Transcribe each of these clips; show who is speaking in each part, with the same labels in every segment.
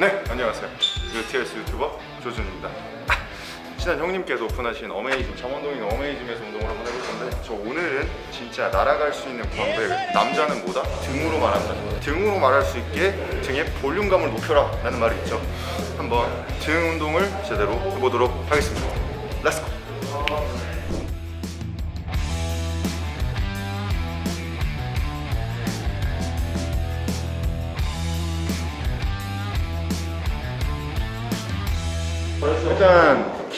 Speaker 1: 네, 안녕하세요. UTS 유튜버 조준입니다. 아, 친한 형님께서 오픈하신 어메이징 잠원동에 있는 어메이징에서 운동을 한번 해볼 건데 저 오늘은 진짜 날아갈 수 있는 광배 남자는 뭐다? 등으로 말한다. 등으로 말할 수 있게 등의 볼륨감을 높여라 라는 말이 있죠. 한번 등 운동을 제대로 해보도록 하겠습니다. 렛츠고!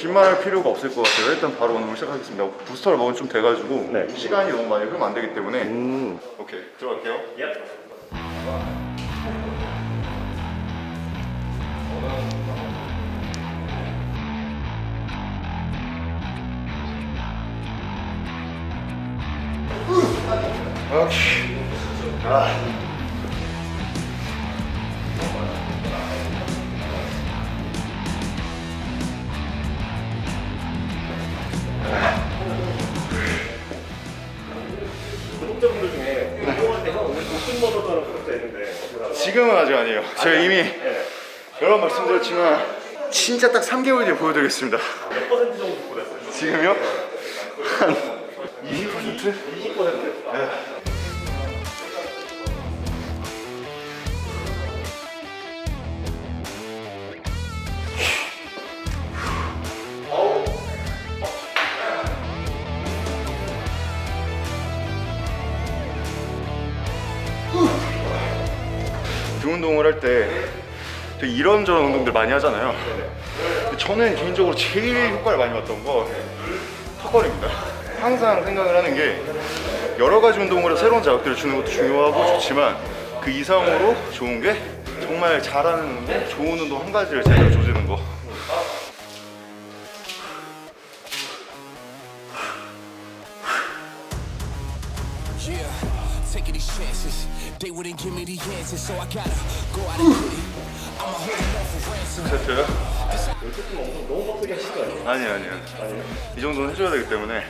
Speaker 1: 긴말할 필요가 없을 것 같아요. 일단 바로 오늘 시작하겠습니다. 부스터를 먹은 좀 돼가지고
Speaker 2: 네.
Speaker 1: 시간이 너무 많이 흐르면 안 되기 때문에
Speaker 2: 음.
Speaker 1: 오케이 들어갈게요. 오케이. 아.
Speaker 2: 있는데
Speaker 1: 지금은 아직 아니에요. 제가 이미
Speaker 2: 네.
Speaker 1: 여러 번 말씀드렸지만 진짜 딱 3개월 뒤에 보여드리겠습니다.
Speaker 2: 몇 퍼센트 정도 보냈어요?
Speaker 1: 지금요? 한 20%?
Speaker 2: 20%?
Speaker 1: 등 운동을 할 때 되게 이런저런 운동들 많이 하잖아요. 근데 저는 개인적으로 제일 효과를 많이 봤던 거 턱걸이입니다. 항상 생각을 하는 게 여러 가지 운동으로 새로운 자극들을 주는 것도 중요하고 좋지만 그 이상으로 좋은 게 정말 잘하는 운동, 좋은 운동 한 가지를 제대로 조지는 거.
Speaker 3: Yeah, taking these chances. They wouldn't give me the answers, so I gotta go out and get it. I'ma hold them off for ransom.
Speaker 1: 세트요?
Speaker 2: 너무, 빡세게 하시는 거 아니에요?
Speaker 1: 아니요 아니요 이 정도는 해줘야 되기 때문에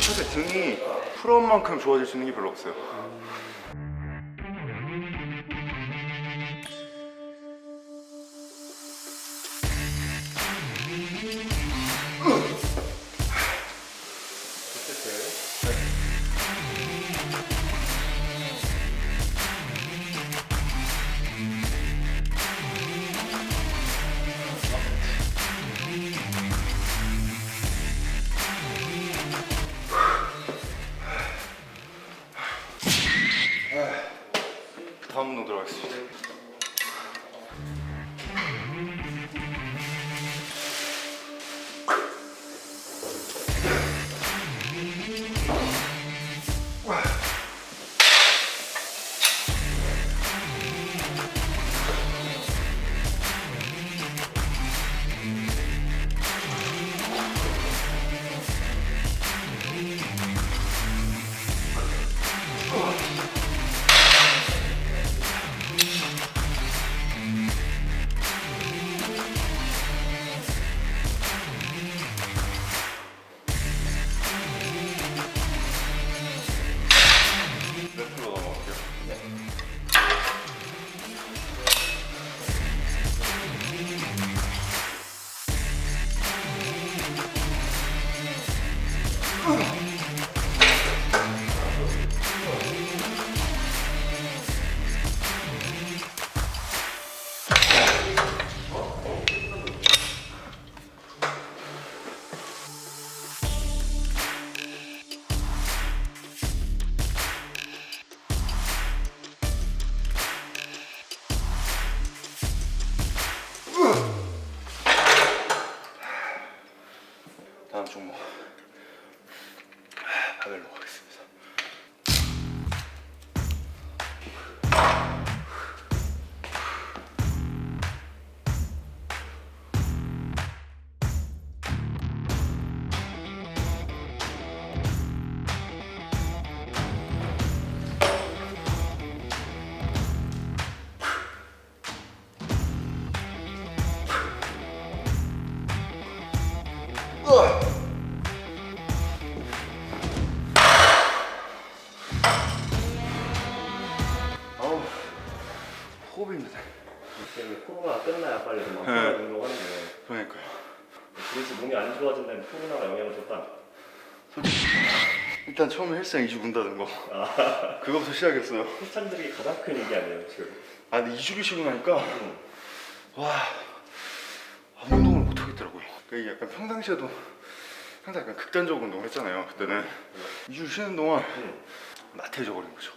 Speaker 1: 사실 등이 풀업 만큼 좋아질 수 있는 게 별로 없어요 다음 운동 들어가겠습니다
Speaker 2: 이게 코로나 끝나야 빨리 막
Speaker 1: 네.
Speaker 2: 운동하는 게
Speaker 1: 그러니까요.
Speaker 2: 그래서 몸이 안 좋아진다면 코로나가 영향을 줬다.
Speaker 1: 솔직히 일단 처음에 헬스장 2주 문닫은 거 그거부터 시작했어요.
Speaker 2: 크리스찬들이 가장 큰 얘기 아니에요 지금.
Speaker 1: 아 근데 2주를 쉬고 나니까
Speaker 2: 응.
Speaker 1: 와 아무 운동을 못 하겠더라고요. 그러니까 이게 약간 평상시에도 항상 약간 극단적 운동을 했잖아요. 그때는 2주 쉬는 동안
Speaker 2: 응.
Speaker 1: 나태해져 버린 거죠.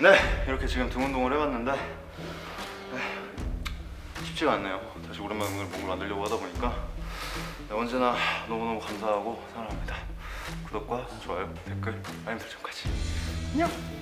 Speaker 1: 네 이렇게 지금 등 운동을 해봤는데 네, 쉽지가 않네요. 다시 오랜만에 오늘 몸을 만들려고 하다 보니까 네, 언제나 너무너무 감사하고 사랑합니다. 구독과 좋아요, 댓글, 알림 설정까지. 안녕.